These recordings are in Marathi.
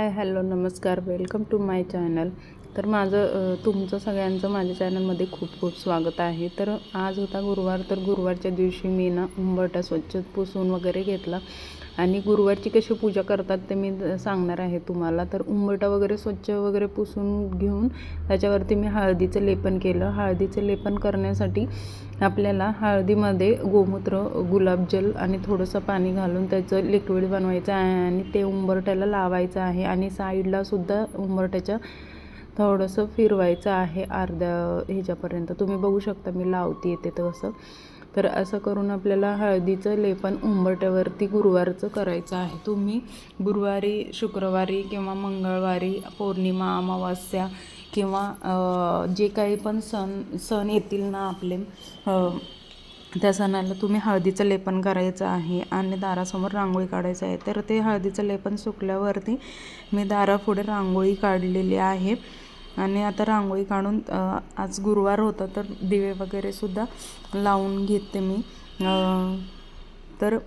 हाय हॅलो नमस्कार वेलकम टू माय चॅनल तर माझं तुमचं सगळ्यांचं माझ्या चॅनलमध्ये खूप खूप स्वागत आहे. तर आज होता गुरुवार तर गुरुवारच्या दिवशी मी ना उंबरटा स्वच्छ पुसून वगैरे घेतला. आणि गुरुवारची कशी पूजा करतात ते मी सांगणार आहे तुम्हाला. तर उंबरटा वगैरे स्वच्छ वगैरे पुसून घेऊन त्याच्यावरती मी हळदीचं लेपन केलं. हळदीचं लेपन करण्यासाठी आपल्याला हळदीमध्ये गोमूत्र गुलाबजल आणि थोडंसं पाणी घालून त्याचं लिक्विड बनवायचं आहे आणि ते उंबरट्याला लावायचं आहे. आणि साईडलासुद्धा उंबरट्याच्या थोडंसं फिरवायचं आहे अर्ध्या ह्याच्यापर्यंत. तुम्ही बघू शकता मी लावते येते तसं तर असं करून आपल्याला हळदीचं लेपन उंबरट्यावरती गुरुवारचं करायचं आहे. तुम्ही गुरुवारी शुक्रवारी किंवा मंगळवारी पौर्णिमा अमावास्या किंवा जे काही पण सण सण येतील ना आपले त्या सणाला तुम्ही हळदीचं लेपन करायचं आहे आणि दारासमोर रांगोळी काढायचं आहे. तर ते हळदीचं लेपन सुकल्यावरती मी दारापुढे रांगोळी काढलेली आहे. आणि आता रांगोळी काढून आज गुरुवार होता तर दिवे वगैरे सुद्धा लावून घेते मी. तर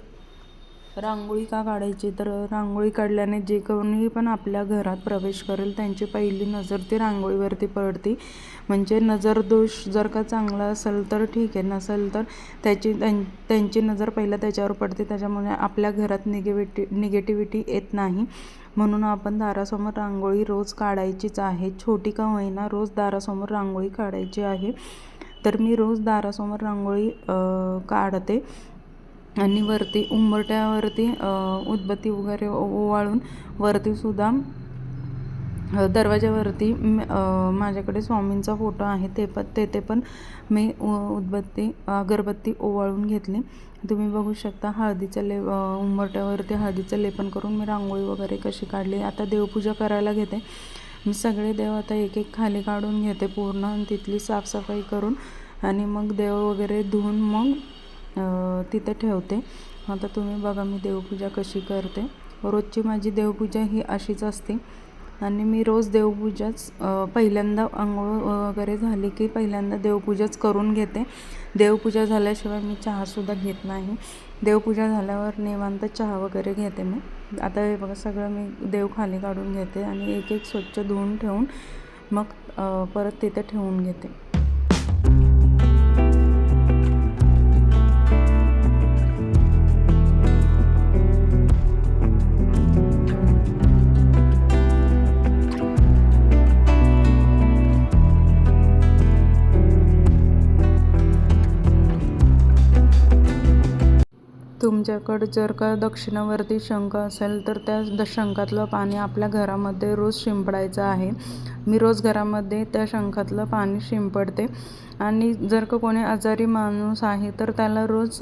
रांगोळी का काढायची? तर रांगोळी काढल्याने जे कोणी पण आपल्या घरात प्रवेश करेल त्यांची पहिली नजर ती रांगोळीवरती पडते. म्हणजे नजर दोष जर का चांगला असेल तर ठीक आहे नसेल तर त्याची त्यां त्यांची नजर पहिला त्याच्यावर पडते. त्याच्यामुळे आपल्या घरात निगेविटी निगेटिव्हिटी येत नाही. म्हणून आपण दारासमोर रांगोळी रोज काढायचीच आहे. छोटी का होईना रोज दारासमोर रांगोळी काढायची आहे. तर मी रोज दारासमोर रांगोळी काढते आणि वरती उंबरट्यावरती उदबत्ती वगैरे ओवाळून वरतीसुद्धा दरवाज्यावरती माझ्याकडे स्वामींचा फोटो आहे ते पण तेथे पण मी उ- उदबत्ती अगरबत्ती ओवाळून घेतली. तुम्ही बघू शकता हळदीचं ले उंबरट्यावरती हळदीचं लेपन करून मी रांगोळी वगैरे कशी काढली. आता देवपूजा करायला घेते. मी सगळे देव आता एक एक खाली काढून घेते पूर्ण आणि तिथली साफसफाई करून आणि मग देव वगैरे धुवून मग तिथे ठेवते. आता तुम्ही बघा मी देवपूजा कशी करते. रोजची माझी देवपूजा ही अशीच असते. आणि मी रोज देवपूजाच पहिल्यांदा आंघोळ वगैरे झाली की पहिल्यांदा देवपूजाच करून घेते. देवपूजा झाल्याशिवाय मी चहासुद्धा घेत नाही. देवपूजा झाल्यावर निवांत चहा वगैरे घेते मी. आता हे बघा सगळं मी देव खाली काढून घेते आणि एक एक स्वच्छ धुवून ठेवून मग परत तिथे ठेवून घेते. तुमच्याकडं जर का दक्षिणावरती शंख असेल तर त्या द शंखातलं पाणी आपल्या घरामध्ये रोज शिंपडायचं आहे. मी रोज घरामध्ये त्या शंखातलं पाणी शिंपडते. आणि जर का कोणी आजारी माणूस आहे तर त्याला रोज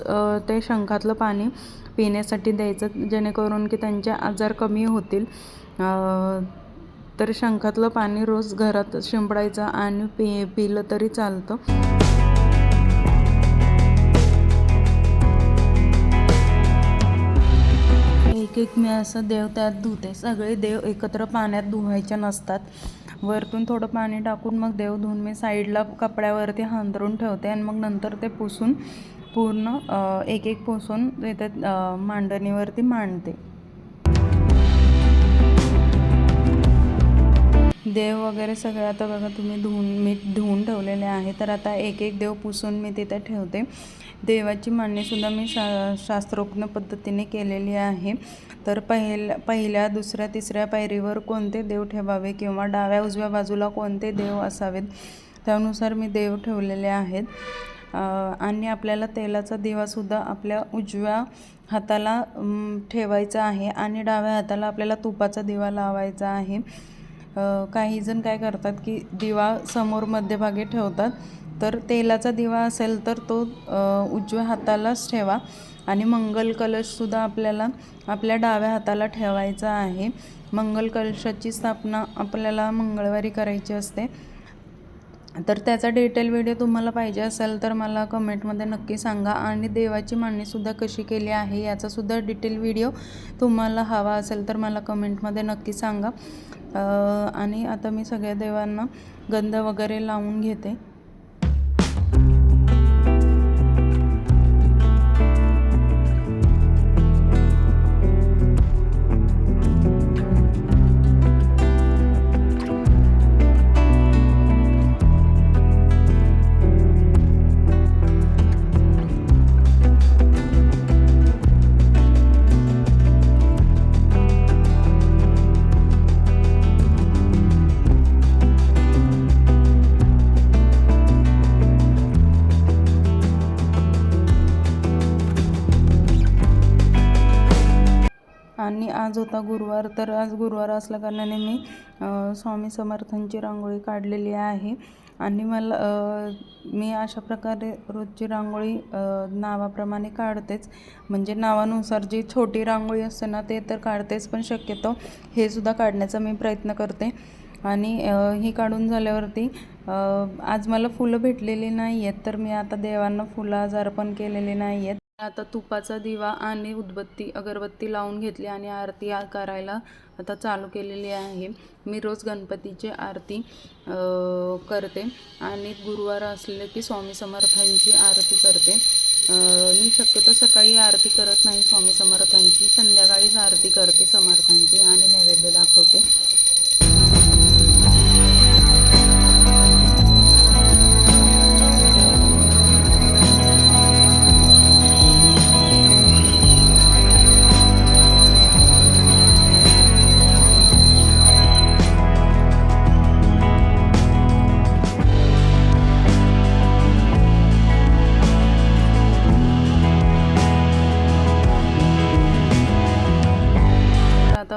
ते शंखातलं पाणी पिण्यासाठी द्यायचं जेणेकरून की त्यांचे आजार कमी होतील. तर शंखातलं पाणी रोज घरात शिंपडायचं आणि पि पिलं तरी चालतं. एक एक मी असं देव त्यात धुते. सगळे देव एकत्र पाण्यात धुवायचे नसतात. वरतून थोडं पाणी टाकून मग देव धुवून मी साईडला कपड्यावरती हांदरून ठेवते आणि मग नंतर ते पुसून पूर्ण एक एक पुसून तिथे मांडणीवरती मांडते. देव वगैरे सगळं आता बघा तुम्ही धुवून मी धुवून ठेवलेले आहे. तर आता एक एक देव पुसून मी तिथे ठेवते. देवाची मांडणीसुद्धा मी शा शास्त्रोक्त पद्धतीने केलेली आहे. तर पहिल्या पहिल्या दुसऱ्या तिसऱ्या पायरीवर कोणते देव ठेवावे किंवा डाव्या उजव्या बाजूला कोणते देव असावेत त्यानुसार मी देव ठेवलेले आहेत. आणि आपल्याला तेलाचा दिवासुद्धा आपल्या उजव्या हाताला ठेवायचा आहे आणि डाव्या हाताला आपल्याला तुपाचा दिवा लावायचा आहे. काहीजण काही जण काय करतात की दिवा समोर मध्यभागी ठेवतात. तर तेलाचा दिवा असेल तर तो उजव्या हातालाच ठेवा. आणि मंगल कलशसुद्धा आपल्याला आपल्या डाव्या हाताला ठेवायचा आहे. मंगल कलशाची स्थापना आपल्याला मंगळवारी करायची असते. तर त्याचा डिटेल व्हिडिओ तुम्हाला पाहिजे असेल तर मला कमेंटमध्ये नक्की सांगा. आणि देवाची मांडणीसुद्धा कशी केली आहे याचासुद्धा डिटेल व्हिडिओ तुम्हाला हवा असेल तर मला कमेंटमध्ये नक्की सांगा. आणि आता मी सगळ्या देवांना गंध वगैरे लावून घेते. आज होता गुरुवार तर आज गुरुवार असल्या कारणाने मी स्वामी समर्थांची रांगोळी काढलेली आहे. आणि मला मी अशा प्रकारे रोजची रांगोळी नावाप्रमाणे काढतेच. म्हणजे नावानुसार जी छोटी रांगोळी असते ना ते तर काढतेच पण शक्यतो हे सुद्धा काढण्याचा मी प्रयत्न करते. आणि ही काढून झाल्यावरती आज मला फुलं भेटलेली नाही आहेत तर मी आता देवांना फुलं आज अर्पण केलेली नाही आहेत आता तुपाचा दिवा आणि उदबत्ती अगरबत्ती लावून घेतली आणि आरती करायला आता चालू केलेली आहे. मी रोज गणपतीची आरती करते आणि गुरुवार असले की स्वामी समर्थांची आरती करते. मी शक्यतो सकाळी आरती करत नाही स्वामी समर्थांची. संध्याकाळीच आरती करते समर्थांची आणि नैवेद्य दाखवते.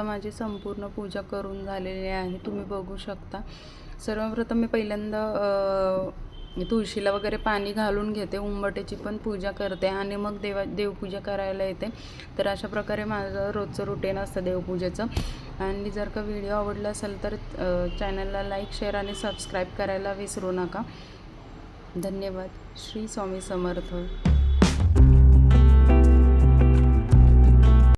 माझी संपूर्ण पूजा करून झालेली आहे. तुम्ही बघू शकता. सर्वप्रथम मी पहिल्यांदा तुळशीला वगैरे पाणी घालून घेते. उंबटेची पण पूजा करते आणि मग देवा देवपूजा करायला येते. तर अशा प्रकारे माझं रोजचं रुटीन असतं देवपूजेचं. आणि जर का व्हिडिओ आवडला असेल तर चॅनलला लाईक शेअर आणि सबस्क्राईब करायला विसरू नका. धन्यवाद. श्री स्वामी समर्थ.